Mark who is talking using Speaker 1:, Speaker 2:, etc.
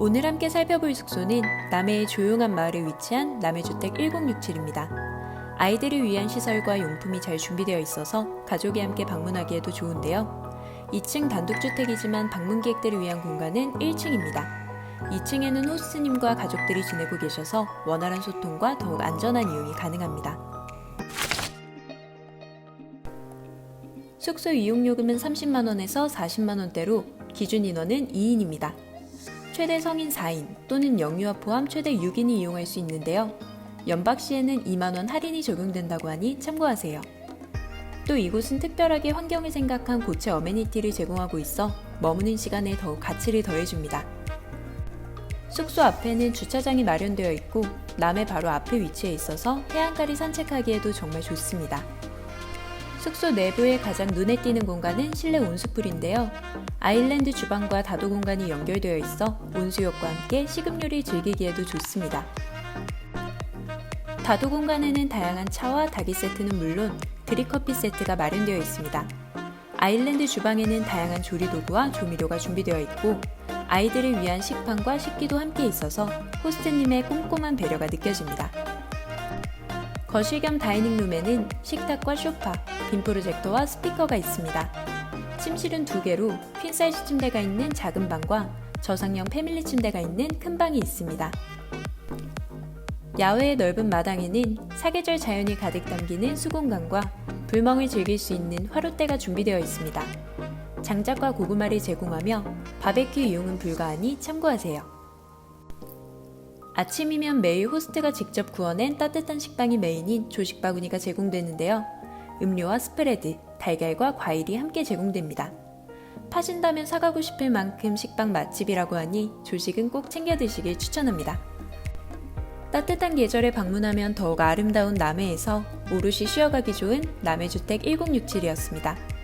Speaker 1: 오늘 함께 살펴볼 숙소는 남해의 조용한 마을에 위치한 남해주택 1067입니다. 아이들을 위한 시설과 용품이 잘 준비되어 있어서 가족이 함께 방문하기에도 좋은데요. 2층 단독주택이지만 방문객들을 위한 공간은 1층입니다. 2층에는 호스트님과 가족들이 지내고 계셔서 원활한 소통과 더욱 안전한 이용이 가능합니다. 숙소 이용요금은 30만원에서 40만원대로 기준 인원은 2인입니다. 최대 성인 4인 또는 영유아 포함 최대 6인이 이용할 수 있는데요. 연박 시에는 2만원 할인이 적용된다고 하니 참고하세요. 또 이곳은 특별하게 환경을 생각한 고체 어메니티를 제공하고 있어 머무는 시간에 더욱 가치를 더해줍니다. 숙소 앞에는 주차장이 마련되어 있고 남해 바로 앞에 위치해 있어서 해안가를 산책하기에도 정말 좋습니다. 숙소 내부에 가장 눈에 띄는 공간은 실내 온수풀인데요. 아일랜드 주방과 다도 공간이 연결되어 있어 온수욕과 함께 식음료를 즐기기에도 좋습니다. 다도 공간에는 다양한 차와 닭이 세트는 물론 드립커피 세트가 마련되어 있습니다. 아일랜드 주방에는 다양한 조리 도구와 조미료가 준비되어 있고 아이들을 위한 식판과 식기도 함께 있어서 호스트님의 꼼꼼한 배려가 느껴집니다. 거실 겸 다이닝룸에는 식탁과 소파, 빔 프로젝터와 스피커가 있습니다. 침실은 두 개로 퀸 사이즈 침대가 있는 작은 방과 저상형 패밀리 침대가 있는 큰 방이 있습니다. 야외의 넓은 마당에는 사계절 자연이 가득 담기는 수공간과 불멍을 즐길 수 있는 화롯대가 준비되어 있습니다. 장작과 고구마를 제공하며 바베큐 이용은 불가하니 참고하세요. 아침이면 매일 호스트가 직접 구워낸 따뜻한 식빵이 메인인 조식 바구니가 제공되는데요. 음료와 스프레드, 달걀과 과일이 함께 제공됩니다. 파신다면 사가고 싶을 만큼 식빵 맛집이라고 하니 조식은 꼭 챙겨 드시길 추천합니다. 따뜻한 계절에 방문하면 더욱 아름다운 남해에서 오롯이 쉬어가기 좋은 남해주택 1067이었습니다.